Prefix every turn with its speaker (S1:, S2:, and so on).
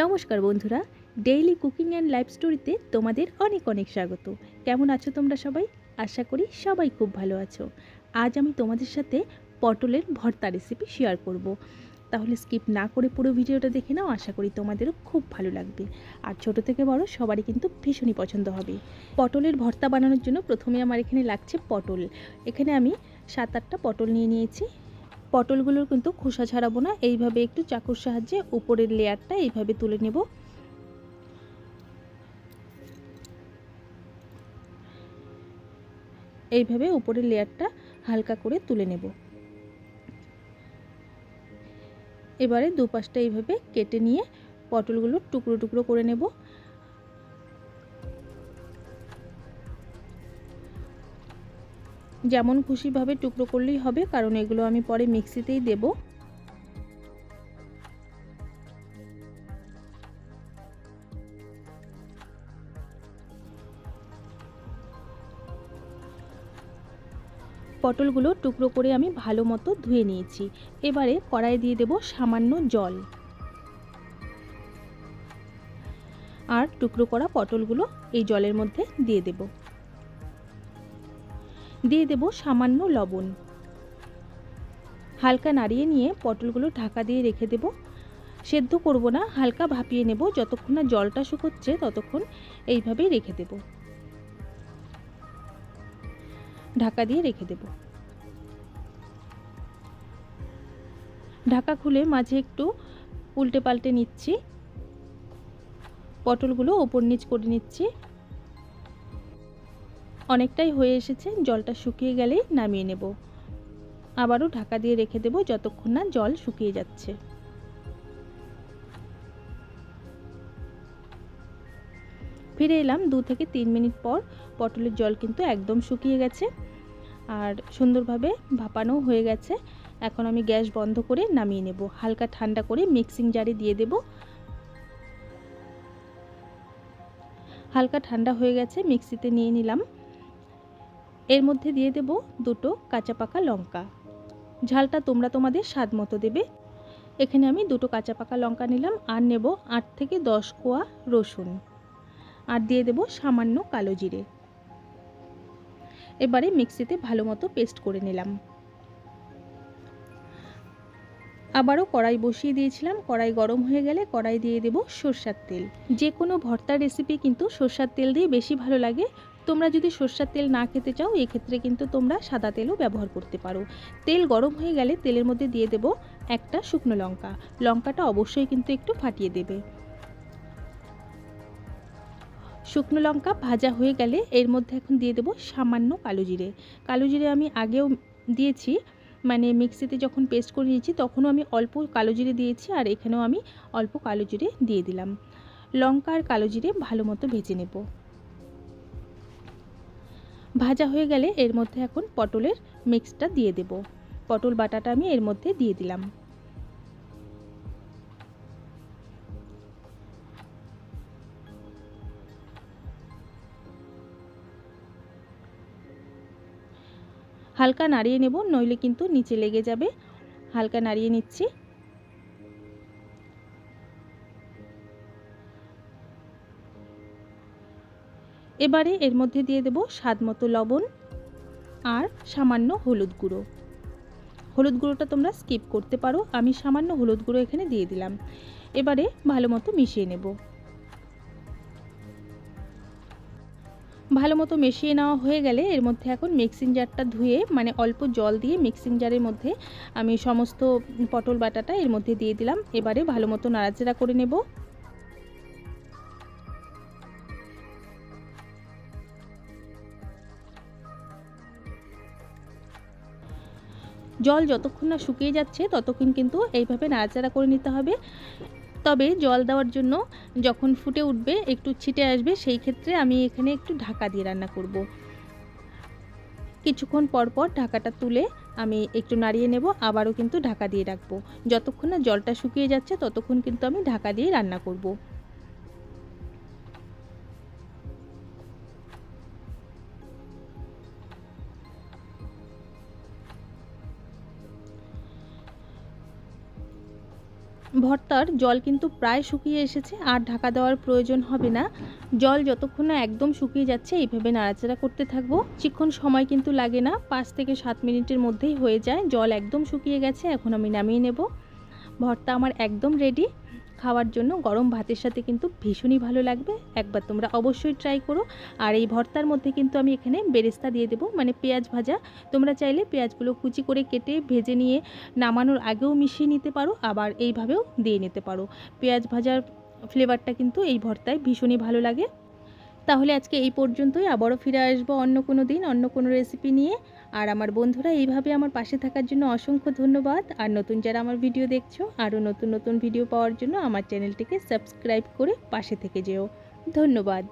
S1: নমস্কার বন্ধুরা daily cooking and life স্টোরিতে তোমাদের অনেক অনেক স্বাগত। কেমন আছো তোমরা সবাই? আশা করি সবাই খুব ভালো আছো। আজ আমি তোমাদের সাথে পটলের ভর্তা রেসিপি শেয়ার করব। তাহলে স্কিপ না করে পুরো ভিডিওটা দেখে নাও, আশা করি তোমাদেরও খুব ভালো লাগবে। আর ছোট থেকে বড় সবারই কিন্তু ভীষণই পছন্দ হবে। পটলের ভর্তা বানানোর জন্য প্রথমে আমার এখানে লাগছে পটল। এখানে আমি সাত আটটা পটল নিয়ে নিয়েছি। পটলগুলোর কিন্তু খোসা ছাড়াবো না। এইভাবে একটু চাকুর সাহায্যে উপরের লেয়ারটা এইভাবে তুলে নেব। এইভাবে উপরের লেয়ারটা হালকা করে তুলে নেব। এবারে দুপাশটা এইভাবে কেটে নিয়ে পটলগুলো টুকরো টুকরো করে নেব। যেমন খুশিভাবে টুকরো করলেই হবে, কারণ এগুলো আমি পরে মিক্সিতেই দেব। পটলগুলো টুকরো করে আমি ভালো মতো ধুয়ে নিয়েছি। এবারে কড়াই দিয়ে দেব সামান্য জল। আর টুকরো করা পটলগুলো এই জলের মধ্যে দিয়ে দেবো। দিয়ে দেব সামান্য লবণ। হালকা নাড়িয়ে নিয়ে পটলগুলো ঢাকা দিয়ে রেখে দেব। সেদ্ধ করব না, হালকা ভাপিয়ে নেব। যতক্ষণ না জলটা শুকোচ্ছে, ততক্ষণ এইভাবেই রেখে দেব। ঢাকা দিয়ে রেখে দেব। ঢাকা খুলে মাঝে একটু উল্টে পাল্টে নিচ্ছি। পটলগুলো ওপর নিচ করে নিচ্ছি। অনেকটাই হয়ে এসেছে, জলটা শুকিয়ে গেলেই নামিয়ে নেব। আবারও ঢাকা দিয়ে রেখে দেব যতক্ষণ না জল শুকিয়ে যাচ্ছে। ফিরে এলাম দু থেকে তিন মিনিট পর, পটলের জল কিন্তু একদম শুকিয়ে গেছে আর সুন্দরভাবে ভাপানো হয়ে গেছে। এখন আমি গ্যাস বন্ধ করে নামিয়ে নেব। হালকা ঠান্ডা করে মিক্সিং জারে দিয়ে দেব। হালকা ঠান্ডা হয়ে গেছে, মিক্সিতে নিয়ে নিলাম। এর মধ্যে দিয়ে দেব দুটো কাঁচা পাকা লঙ্কা। ঝালটা তোমরা তোমাদের স্বাদ মতো দেবে। এখানে আমি দুটো কাঁচা পাকা লঙ্কা নিলাম আর নেব আট থেকে দশ কোয়া রসুন। আর দিয়ে দেব সামান্য কালো জিরে। এবারে মিক্সিতে ভালো মতো পেস্ট করে নিলাম। আবারও কড়াই বসিয়ে দিয়েছিলাম। কড়াই গরম হয়ে গেলে কড়াই দিয়ে দেব সর্ষার তেল। যে কোনো ভর্তার রেসিপি কিন্তু সর্ষার তেল দিয়ে বেশি ভালো লাগে। তোমরা যদি সর্ষার তেল না খেতে চাও, এক্ষেত্রে কিন্তু তোমরা সাদা তেলও ব্যবহার করতে পারো। তেল গরম হয়ে গেলে তেলের মধ্যে দিয়ে দেব একটা শুকনো লঙ্কা। লঙ্কাটা অবশ্যই কিন্তু একটু ফাটিয়ে দেবে। শুকনো লঙ্কা ভাজা হয়ে গেলে এর মধ্যে এখন দিয়ে দেব সামান্য কালো জিরে। কালো জিরে আমি আগেও দিয়েছি মানে মিক্সিতে যখন পেস্ট করে নিয়েছি, তখনও আমি অল্প কালো জিরে দিয়েছি আর এখানেও আমি অল্প কালো জিরে দিয়ে দিলাম। লঙ্কা আর কালো জিরে ভালো মতো ভেজে নেব। ভাজা হয়ে গেলে এর মধ্যে এখন পটলের মিক্সটা দিয়ে দেব। পটল বাটাটা আমি এর মধ্যে দিয়ে দিলাম। হালকা নাড়িয়ে নেব, নইলে কিন্তু নিচে লেগে যাবে। হালকা নাড়িয়ে নিচ্ছি। এবারে এর মধ্যে দিয়ে দেব স্বাদ মতো লবণ আর সামান্য হলুদ গুঁড়ো। হলুদ গুঁড়োটা তোমরা স্কিপ করতে পারো, আমি সামান্য হলুদ গুঁড়ো এখানে দিয়ে দিলাম। এবারে ভালো মতো মিশিয়ে নেব। ভালো মতো মিশিয়ে নেওয়া হয়ে গেলে এর মধ্যে এখন মিক্সিং জারটা ধুয়ে মানে অল্প জল দিয়ে মিক্সিং জারের মধ্যে আমি সমস্ত পটল বাটাটা এর মধ্যে দিয়ে দিলাম। এবারে ভালো মতো নাড়াচাড়া করে নেব। জল যতক্ষণ না শুকিয়ে যাচ্ছে, ততক্ষণ কিন্তু এইভাবে নাড়াচাড়া করে নিতে হবে তবে জল দেওয়ার জন্য যখন ফুটে উঠবে, একটু ছিটে আসবে, সেই ক্ষেত্রে আমি এখানে একটু ঢাকা দিয়ে রান্না করব। কিছুক্ষণ পর পর ঢাকাটা তুলে আমি একটু নাড়িয়ে নেব, আবারও কিন্তু ঢাকা দিয়ে রাখব যতক্ষণ না জলটা শুকিয়ে যাচ্ছে, ততক্ষণ কিন্তু আমি ঢাকা দিয়ে রান্না করব। ভর্তার জল কিন্তু প্রায় শুকিয়ে এসেছে আর ঢাকা দেওয়ার প্রয়োজন হবে না। জল যতক্ষণ না একদম শুকিয়ে যাচ্ছে এইভাবে নাড়াচাড়া করতে থাকব। চিক্ষণ সময় কিন্তু লাগে না, পাঁচ থেকে সাত মিনিটের মধ্যেই হয়ে যায়। জল একদম শুকিয়ে গেছে, এখন আমি নামিয়ে নেব। ভর্তা আমার একদম রেডি খাওয়ার জন্য গরম ভাতের সাথে কিন্তু ভীষণই ভালো লাগবে। একবার তোমরা অবশ্যই ট্রাই করো। আর এই ভর্তার মধ্যে কিন্তু আমি এখানে বেরেস্তা দিয়ে দেবো মানে পেঁয়াজ ভাজা। তোমরা চাইলে পেঁয়াজগুলো কুচি করে কেটে ভেজে নিয়ে নামানোর আগেও মিশিয়ে নিতে পারো, আবার এইভাবেও দিয়ে নিতে পারো। পেঁয়াজ ভাজার ফ্লেভারটা কিন্তু এই ভর্তায় ভীষণই ভালো লাগে। তাহলে আজকে এই পর্যন্তই। আবারও ফিরে আসব অন্য কোনো দিন, অন্য কোনো রেসিপি নিয়ে। আর আমার বন্ধুরা এইভাবে আমার পাশে থাকার জন্য অসংখ্য ধন্যবাদ। আর নতুন যারা আমার ভিডিও দেখছ, আরও নতুন নতুন ভিডিও পাওয়ার জন্য আমার চ্যানেলটিকে সাবস্ক্রাইব করে পাশে থেকে যেও। ধন্যবাদ।